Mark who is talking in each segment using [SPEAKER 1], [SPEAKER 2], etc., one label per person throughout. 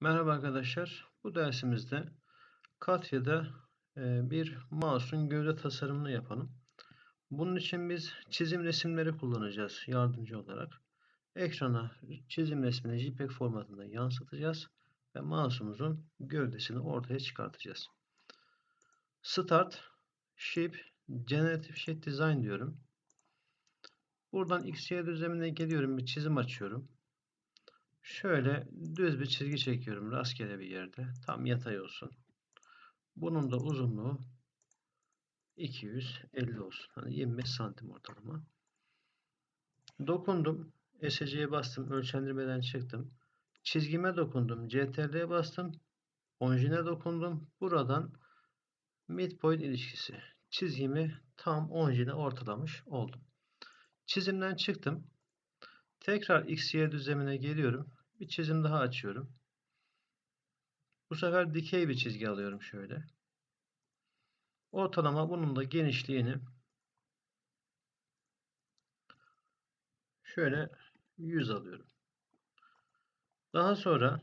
[SPEAKER 1] Merhaba arkadaşlar. Bu dersimizde Katya'da e, bir mouse'un gövde tasarımını yapalım. Bunun için biz çizim resimleri kullanacağız yardımcı olarak. Ekrana çizim resmini JPEG formatında yansıtacağız ve mouse'umuzun gövdesini ortaya çıkartacağız. Start, Shape, Generative Shape Design diyorum. Buradan XY düzlemine geliyorum, bir çizim açıyorum. Şöyle düz bir çizgi çekiyorum rastgele bir yerde. Tam yatay olsun. Bunun da uzunluğu 250 olsun. Hani 25 santim ortalama. Dokundum. SC'ye bastım. Ölçendirmeden çıktım. Çizgime dokundum. CTRL'ye bastım. Orijine dokundum. Buradan midpoint ilişkisi. Çizgimi tam orijine ortalamış oldum. Çizimden çıktım. Tekrar X, Y düzlemine geliyorum. Bir çizim daha açıyorum. Bu sefer dikey bir çizgi alıyorum şöyle. Ortalama bunun da genişliğini şöyle 100 alıyorum. Daha sonra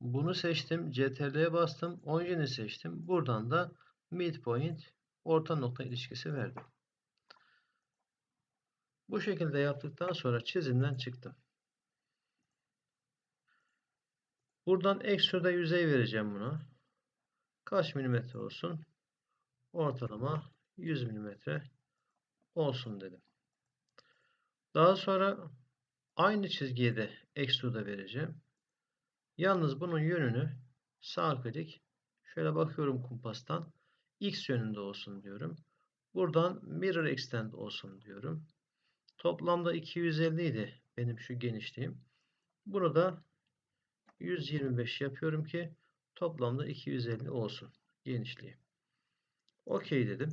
[SPEAKER 1] bunu seçtim. CTRL'ye bastım. Origin'i seçtim. Buradan da midpoint orta nokta ilişkisi verdim. Bu şekilde yaptıktan sonra çizimden çıktım. Buradan ekstrada yüzey vereceğim buna. Kaç milimetre olsun? Ortalama 100 milimetre olsun dedim. Daha sonra aynı çizgiye de ekstruda vereceğim. Yalnız bunun yönünü sağ klik şöyle bakıyorum kumpastan x yönünde olsun diyorum. Buradan mirror extend olsun diyorum. Toplamda 250 idi benim şu genişliğim. Bunu da 125 yapıyorum ki toplamda 250 olsun genişliği. OK dedim.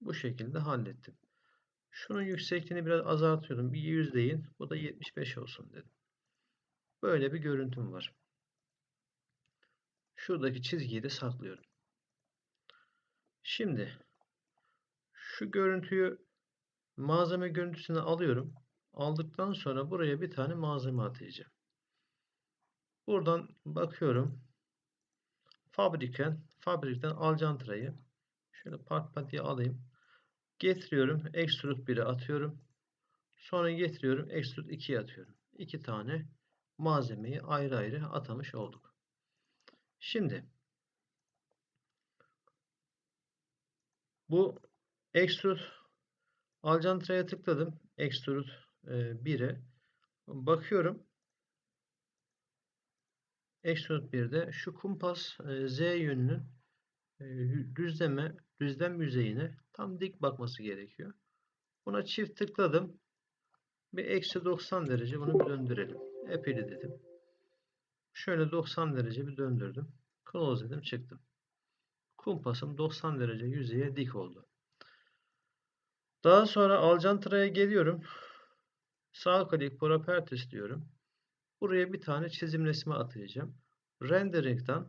[SPEAKER 1] Bu şekilde hallettim. Şunun yüksekliğini biraz azaltıyorum. Bir 100 değil. Bu da 75 olsun dedim. Böyle bir görüntüm var. Şuradaki çizgiyi de saklıyorum. Şimdi şu görüntüyü malzeme görüntüsüne alıyorum. Aldıktan sonra buraya bir tane malzeme atayacağım. Buradan bakıyorum. Fabriken, fabrikten alcantrayı şöyle part patiye alayım. Getiriyorum. Extrude 1'e atıyorum. Sonra getiriyorum. Extrude 2'ye atıyorum. İki tane malzemeyi ayrı ayrı atamış olduk. Şimdi bu Extrude alcantraya tıkladım. Extrude 1'e. Bakıyorum. Extrude 1'de şu kumpas Z yönünün düzleme, düzlem yüzeyine tam dik bakması gerekiyor. Buna çift tıkladım. Bir eksi 90 derece bunu bir döndürelim. Epeyli dedim. Şöyle 90 derece bir döndürdüm. Close dedim çıktım. Kumpasım 90 derece yüzeye dik oldu. Daha sonra Alcantra'ya geliyorum. Sağ klik Properties diyorum. Buraya bir tane çizim resmi atayacağım. Rendering'den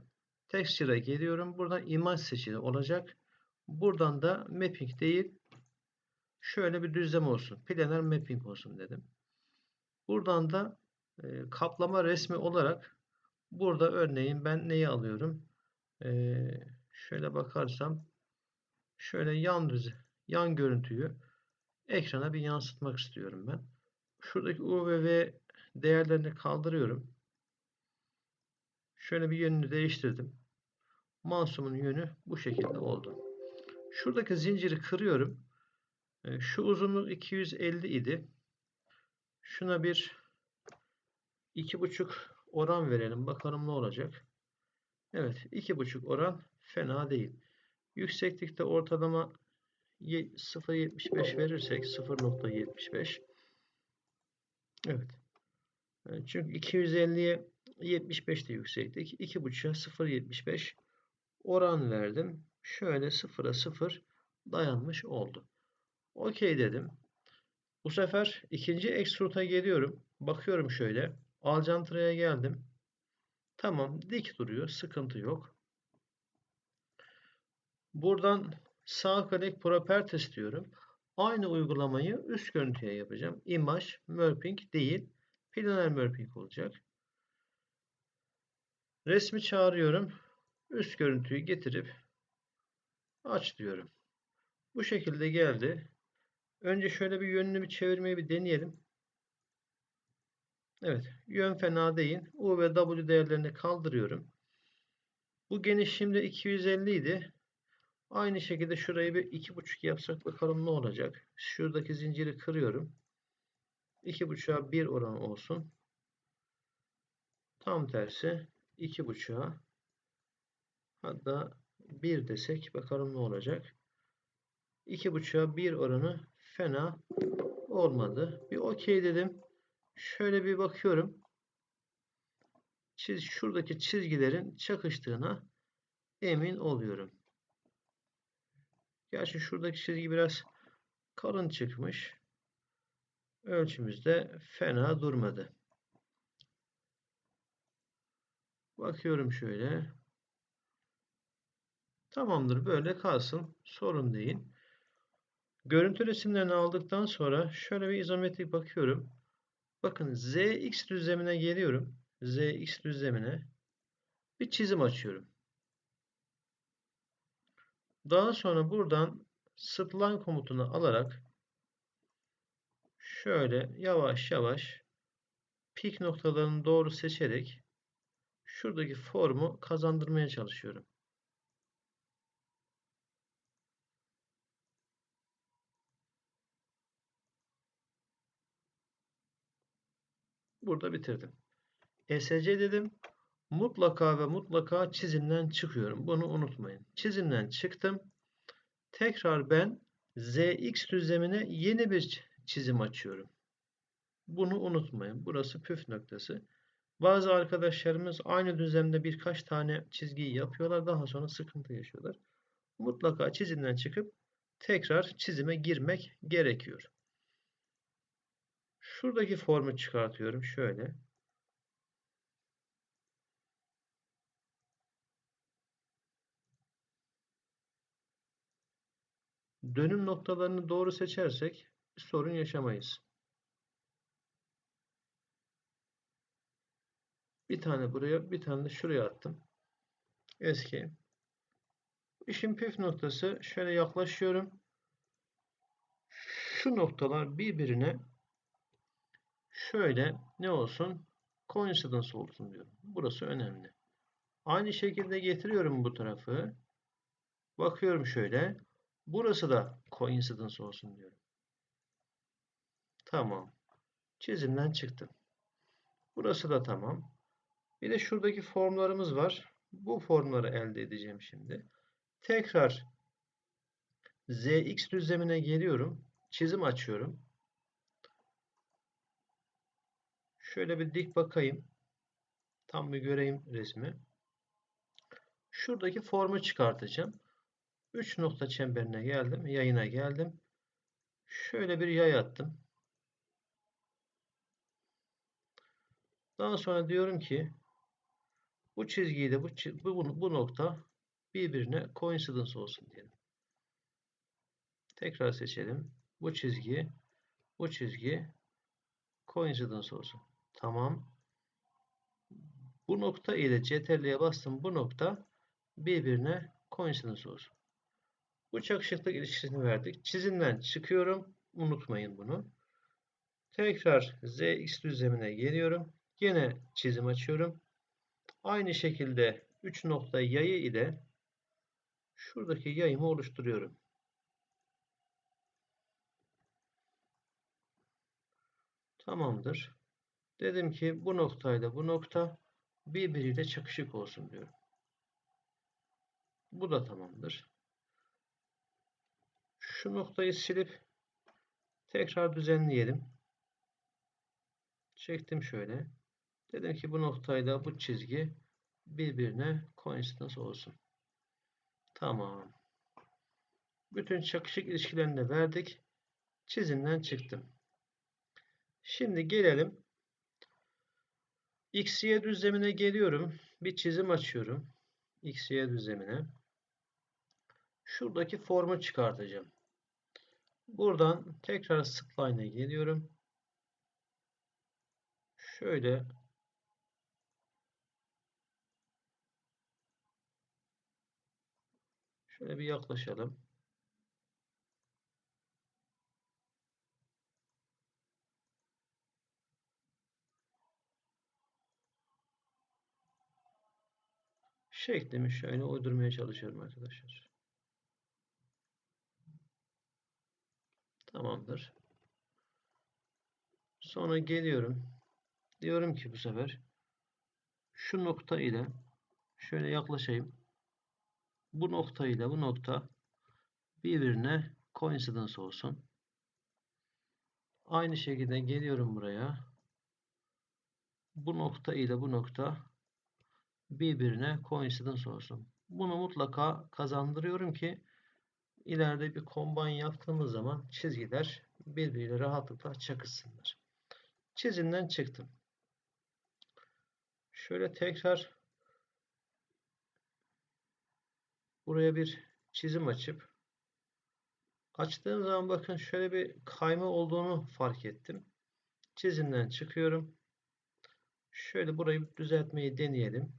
[SPEAKER 1] Texture'a geliyorum. Buradan imaj seçili olacak. Buradan da mapping değil şöyle bir düzlem olsun. Planar mapping olsun dedim. Buradan da e, kaplama resmi olarak burada örneğin ben neyi alıyorum? E, şöyle bakarsam şöyle yan düz yan görüntüyü ekrana bir yansıtmak istiyorum ben. Şuradaki U ve V değerlerini kaldırıyorum. Şöyle bir yönünü değiştirdim. Mouse'umun yönü bu şekilde oldu. Şuradaki zinciri kırıyorum. Ee, şu uzunluk 250 idi. Şuna bir 2,5 oran verelim. Bakalım ne olacak. Evet 2,5 oran fena değil. Yükseklikte ortalama 0.75 verirsek 0.75 Evet. Ee, çünkü 250'ye 75 de yükseklik. 2.5'a 0.75 oran verdim. Şöyle 0'a 0 dayanmış oldu. Okey dedim. Bu sefer ikinci extrude'a geliyorum. Bakıyorum şöyle. Alcantra'ya geldim. Tamam dik duruyor. Sıkıntı yok. Buradan sağ klik properties diyorum. Aynı uygulamayı üst görüntüye yapacağım. Image, Merping değil. Planar Merping olacak. Resmi çağırıyorum. Üst görüntüyü getirip aç diyorum. Bu şekilde geldi. Önce şöyle bir yönünü bir çevirmeyi bir deneyelim. Evet. Yön fena değil. U ve W değerlerini kaldırıyorum. Bu genişliğimde 250 idi. Aynı şekilde şurayı bir 2.5 yapsak bakalım ne olacak. Şuradaki zinciri kırıyorum. 2.5'a 1 oran olsun. Tam tersi 2.5'a hatta 1 desek bakalım ne olacak. 2.5'a 1 oranı fena olmadı. Bir okey dedim. Şöyle bir bakıyorum. Çiz, şuradaki çizgilerin çakıştığına emin oluyorum. Gerçi şuradaki çizgi biraz kalın çıkmış. Ölçümüzde fena durmadı. Bakıyorum şöyle. Tamamdır. Böyle kalsın. Sorun değil. Görüntü resimlerini aldıktan sonra şöyle bir izometrik bakıyorum. Bakın ZX düzlemine geliyorum. ZX düzlemine bir çizim açıyorum. Daha sonra buradan spline komutunu alarak şöyle yavaş yavaş pik noktalarını doğru seçerek şuradaki formu kazandırmaya çalışıyorum. Burada bitirdim. ESC dedim. Mutlaka ve mutlaka çizimden çıkıyorum. Bunu unutmayın. Çizimden çıktım. Tekrar ben ZX düzlemine yeni bir çizim açıyorum. Bunu unutmayın. Burası püf noktası. Bazı arkadaşlarımız aynı düzlemde birkaç tane çizgiyi yapıyorlar. Daha sonra sıkıntı yaşıyorlar. Mutlaka çizimden çıkıp tekrar çizime girmek gerekiyor. Şuradaki formu çıkartıyorum. Şöyle. Dönüm noktalarını doğru seçersek sorun yaşamayız. Bir tane buraya, bir tane de şuraya attım. Eski. İşin püf noktası şöyle yaklaşıyorum. Şu noktalar birbirine şöyle ne olsun? Coincidence olsun diyorum. Burası önemli. Aynı şekilde getiriyorum bu tarafı. Bakıyorum şöyle. Burası da coincidence olsun diyorum. Tamam. Çizimden çıktım. Burası da tamam. Bir de şuradaki formlarımız var. Bu formları elde edeceğim şimdi. Tekrar ZX düzlemine geliyorum. Çizim açıyorum. Şöyle bir dik bakayım. Tam bir göreyim resmi. Şuradaki formu çıkartacağım. 3 nokta çemberine geldim. Yayına geldim. Şöyle bir yay attım. Daha sonra diyorum ki bu çizgiyi de bu, bu, bu nokta birbirine coincidence olsun diyelim. Tekrar seçelim. Bu çizgi bu çizgi coincidence olsun. Tamam. Bu nokta ile CTRL'ye bastım. Bu nokta birbirine coincidence olsun. Bu çakışıklık ilişkisini verdik. Çizimden çıkıyorum. Unutmayın bunu. Tekrar ZX düzlemine geliyorum. Yine çizim açıyorum. Aynı şekilde 3 nokta yayı ile şuradaki yayımı oluşturuyorum. Tamamdır. Dedim ki bu noktayla bu nokta birbiriyle çakışık olsun diyorum. Bu da tamamdır. Şu noktayı silip tekrar düzenleyelim. Çektim şöyle. Dedim ki bu noktayla bu çizgi birbirine coincidence olsun. Tamam. Bütün çakışık ilişkilerini de verdik. Çizimden çıktım. Şimdi gelelim. X, Y düzlemine geliyorum. Bir çizim açıyorum. X, Y düzlemine. Şuradaki formu çıkartacağım. Buradan tekrar spline'a geliyorum. Şöyle şöyle bir yaklaşalım. Şeklimi şöyle uydurmaya çalışıyorum arkadaşlar. Tamamdır. Sonra geliyorum. Diyorum ki bu sefer şu nokta ile şöyle yaklaşayım. Bu nokta ile bu nokta birbirine coincidence olsun. Aynı şekilde geliyorum buraya. Bu nokta ile bu nokta birbirine coincidence olsun. Bunu mutlaka kazandırıyorum ki ileride bir combine yaptığımız zaman çizgiler birbiriyle rahatlıkla çakışsınlar. Çizimden çıktım. Şöyle tekrar buraya bir çizim açıp açtığım zaman bakın şöyle bir kayma olduğunu fark ettim. Çizimden çıkıyorum. Şöyle burayı düzeltmeyi deneyelim.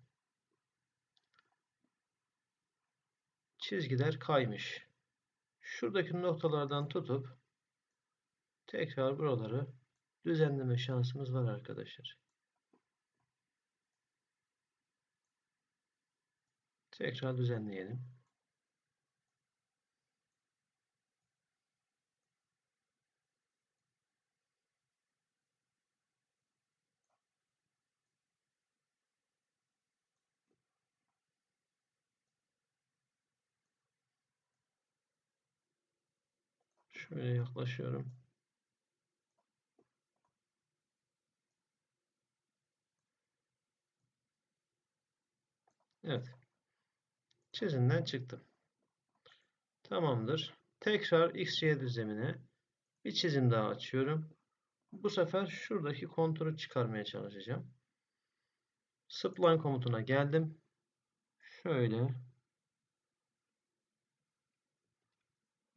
[SPEAKER 1] Çizgiler kaymış. Şuradaki noktalardan tutup tekrar buraları düzenleme şansımız var arkadaşlar. Tekrar düzenleyelim. Şöyle yaklaşıyorum. Evet. Çizimden çıktım. Tamamdır. Tekrar XY düzlemine bir çizim daha açıyorum. Bu sefer şuradaki konturu çıkarmaya çalışacağım. Spline komutuna geldim. Şöyle.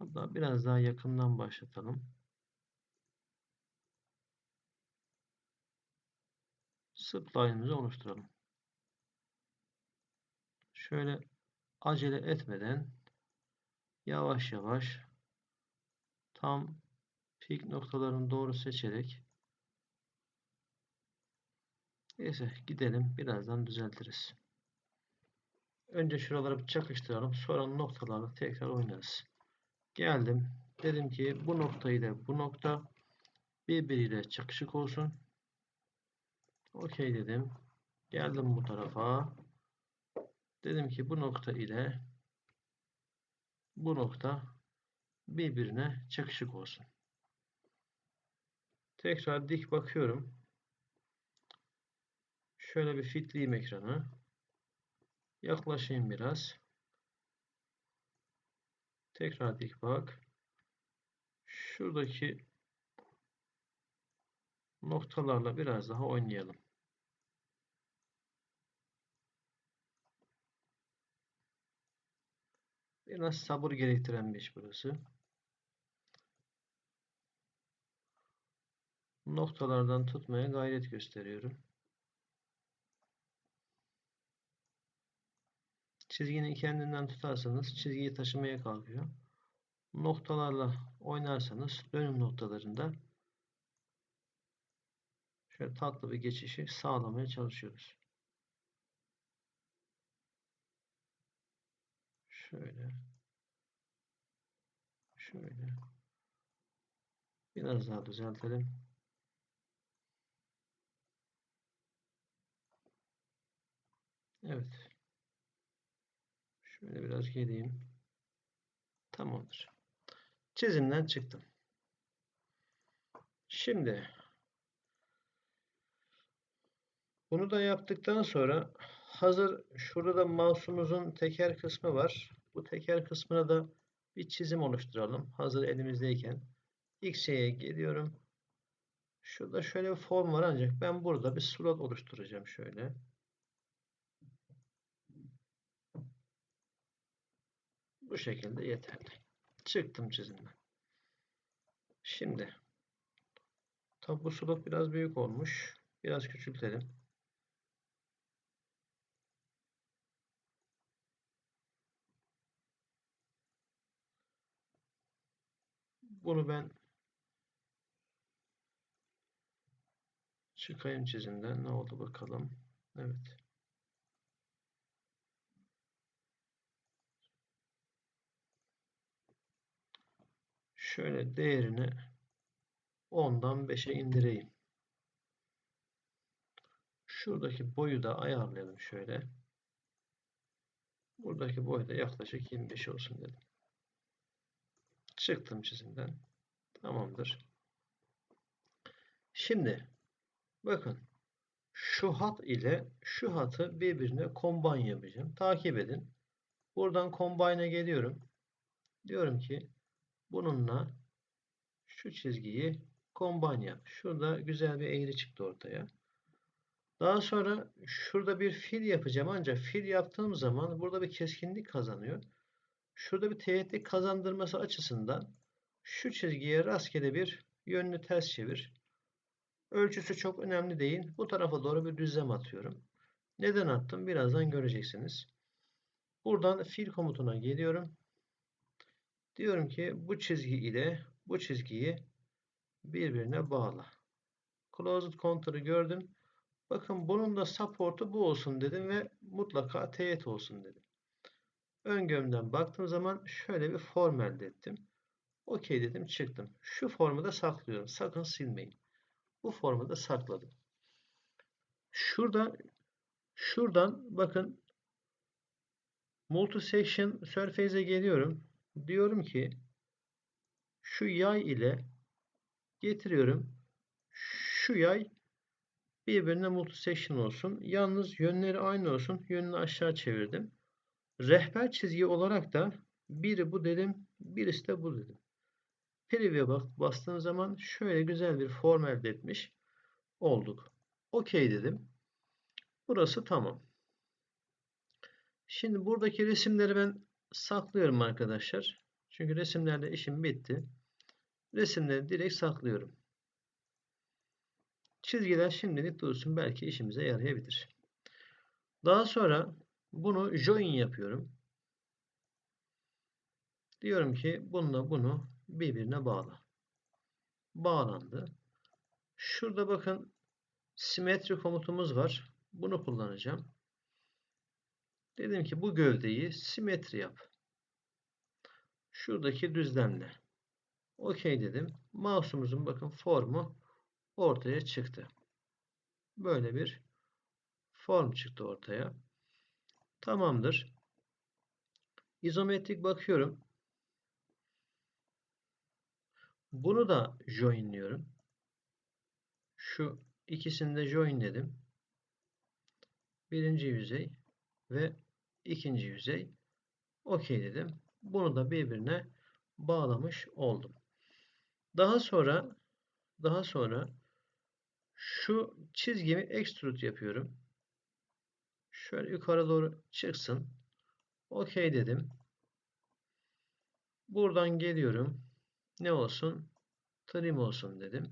[SPEAKER 1] Hatta biraz daha yakından başlatalım. Spline'ımızı oluşturalım. Şöyle acele etmeden yavaş yavaş tam pik noktalarını doğru seçerek neyse gidelim birazdan düzeltiriz. Önce şuraları bir çakıştıralım. Sonra noktalarla tekrar oynarız. Geldim. Dedim ki bu nokta ile bu nokta birbiriyle çakışık olsun. Okey dedim. Geldim bu tarafa. Dedim ki bu nokta ile bu nokta birbirine çakışık olsun. Tekrar dik bakıyorum. Şöyle bir fitleyeyim ekranı. Yaklaşayım biraz. Tekrar dik bak. Şuradaki noktalarla biraz daha oynayalım. Biraz sabır gerektiren bir iş burası. Noktalardan tutmaya gayret gösteriyorum. Çizginin kendinden tutarsanız çizgiyi taşımaya kalkıyor. Noktalarla oynarsanız dönüm noktalarında şöyle tatlı bir geçişi sağlamaya çalışıyoruz. Şöyle. Şöyle. Biraz daha düzeltelim. Evet. Şöyle biraz geleyim. Tamamdır. Çizimden çıktım. Şimdi bunu da yaptıktan sonra hazır şurada da mouse'umuzun teker kısmı var. Bu teker kısmına da bir çizim oluşturalım. Hazır elimizdeyken. X'ye geliyorum. Şurada şöyle bir form var ancak ben burada bir slot oluşturacağım şöyle. Bu şekilde yeterli. Çıktım çizimden. Şimdi tabi bu slot biraz büyük olmuş. Biraz küçültelim. Bunu ben çıkayım çizimden. Ne oldu bakalım. Evet. Şöyle değerini 10'dan 5'e indireyim. Şuradaki boyu da ayarlayalım şöyle. Buradaki boy da yaklaşık 25 olsun dedim. Çıktım çizimden. Tamamdır. Şimdi bakın şu hat ile şu hatı birbirine combine yapacağım. Takip edin. Buradan combine'e geliyorum. Diyorum ki bununla şu çizgiyi combine. Şurada güzel bir eğri çıktı ortaya. Daha sonra şurada bir fil yapacağım ancak fil yaptığım zaman burada bir keskinlik kazanıyor. Şurada bir teğetlik kazandırması açısından şu çizgiye rastgele bir yönünü ters çevir. Ölçüsü çok önemli değil. Bu tarafa doğru bir düzlem atıyorum. Neden attım? Birazdan göreceksiniz. Buradan fil komutuna geliyorum. Diyorum ki bu çizgi ile bu çizgiyi birbirine bağla. Closed contour'ı gördüm. Bakın bunun da support'u bu olsun dedim ve mutlaka teğet olsun dedim. Ön baktığım zaman şöyle bir form elde ettim. OK dedim çıktım. Şu formu da saklıyorum. Sakın silmeyin. Bu formu da sakladım. Şurada şuradan bakın multi-section surface'e geliyorum. Diyorum ki şu yay ile getiriyorum. Şu yay birbirine multi-section olsun. Yalnız yönleri aynı olsun. Yönünü aşağı çevirdim. Rehber çizgi olarak da biri bu dedim, birisi de bu dedim. Preview'e bak, bastığım zaman şöyle güzel bir form elde etmiş olduk. OK dedim. Burası tamam. Şimdi buradaki resimleri ben saklıyorum arkadaşlar. Çünkü resimlerle işim bitti. Resimleri direkt saklıyorum. Çizgiler şimdilik dursun. Belki işimize yarayabilir. Daha sonra bunu join yapıyorum. Diyorum ki bununla bunu birbirine bağla. Bağlandı. Şurada bakın simetri komutumuz var. Bunu kullanacağım. Dedim ki bu gövdeyi simetri yap. Şuradaki düzlemle. OK dedim. Mouse'umuzun bakın formu ortaya çıktı. Böyle bir form çıktı ortaya. Tamamdır. İzometrik bakıyorum. Bunu da joinliyorum. Şu ikisini de joinledim. Birinci yüzey ve ikinci yüzey. OK dedim. Bunu da birbirine bağlamış oldum. Daha sonra daha sonra şu çizgimi extrude yapıyorum. Şöyle yukarı doğru çıksın. OK dedim. Buradan geliyorum. Ne olsun? Trim olsun dedim.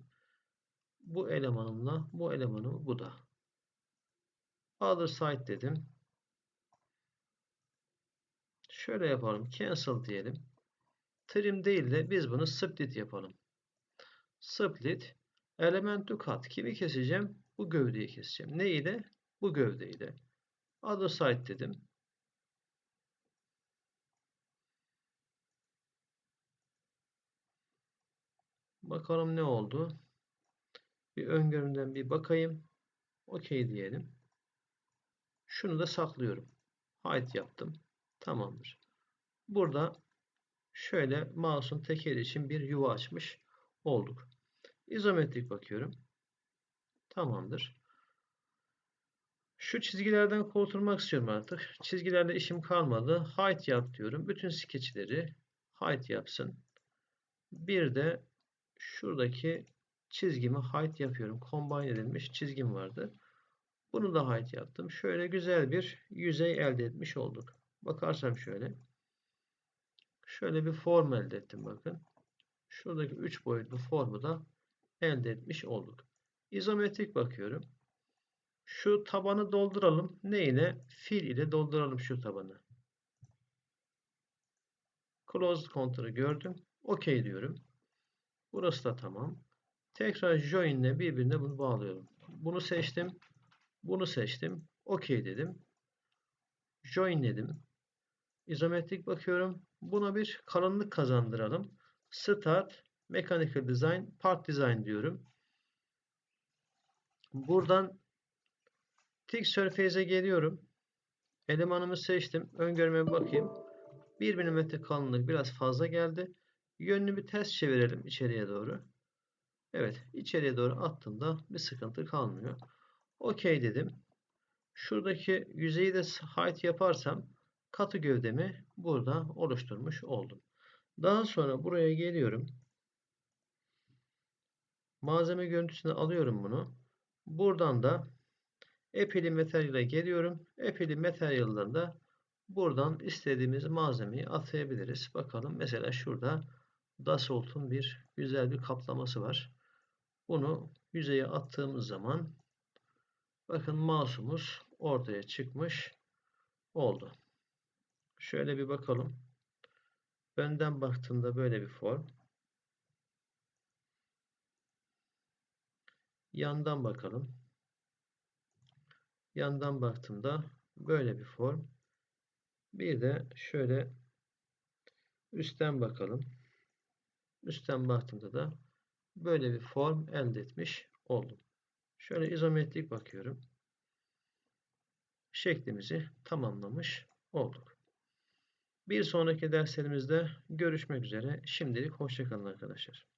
[SPEAKER 1] Bu elemanımla bu elemanım bu da. Other side dedim. Şöyle yapalım. Cancel diyelim. Trim değil de biz bunu split yapalım. Split element to. Kimi keseceğim? Bu gövdeyi keseceğim. Ne ile? Bu gövdeyle. Other side dedim. Bakalım ne oldu? Bir öngörümden bir bakayım. OK diyelim. Şunu da saklıyorum. Hide yaptım. Tamamdır. Burada şöyle mouse'un tekeri için bir yuva açmış olduk. İzometrik bakıyorum. Tamamdır. Şu çizgilerden kurtulmak istiyorum artık. Çizgilerle işim kalmadı. Hide yap diyorum. Bütün skeçleri hide yapsın. Bir de şuradaki çizgimi hide yapıyorum. Combine edilmiş çizgim vardı. Bunu da hide yaptım. Şöyle güzel bir yüzey elde etmiş olduk. Bakarsam şöyle. Şöyle bir form elde ettim bakın. Şuradaki 3 boyutlu formu da elde etmiş olduk. İzometrik bakıyorum. Şu tabanı dolduralım. Ne ile? Fil ile dolduralım şu tabanı. Closed contour'ı gördüm. OK diyorum. Burası da tamam. Tekrar join ile birbirine bunu bağlıyorum. Bunu seçtim. Bunu seçtim. OK dedim. Join dedim. İzometrik bakıyorum. Buna bir kalınlık kazandıralım. Start Mechanical Design Part Design diyorum. Buradan Thick Surface'e geliyorum. Elemanımı seçtim. Öngörüme bakayım. 1 mm kalınlık biraz fazla geldi. Yönünü bir ters çevirelim içeriye doğru. Evet, içeriye doğru attığımda bir sıkıntı kalmıyor. OK dedim. Şuradaki yüzeyi de height yaparsam katı gövdemi burada oluşturmuş oldum. Daha sonra buraya geliyorum. Malzeme görüntüsünü alıyorum bunu. Buradan da epili materyale geliyorum. Epili materyallerinde buradan istediğimiz malzemeyi atayabiliriz. Bakalım mesela şurada Dassault'un bir güzel bir kaplaması var. Bunu yüzeye attığımız zaman bakın mouse'umuz ortaya çıkmış oldu. Şöyle bir bakalım. Önden baktığında böyle bir form. Yandan bakalım. Yandan baktığımda böyle bir form. Bir de şöyle üstten bakalım. Üstten baktığımda da böyle bir form elde etmiş oldum. Şöyle izometrik bakıyorum. Şeklimizi tamamlamış olduk. Bir sonraki derslerimizde görüşmek üzere. Şimdilik hoşçakalın arkadaşlar.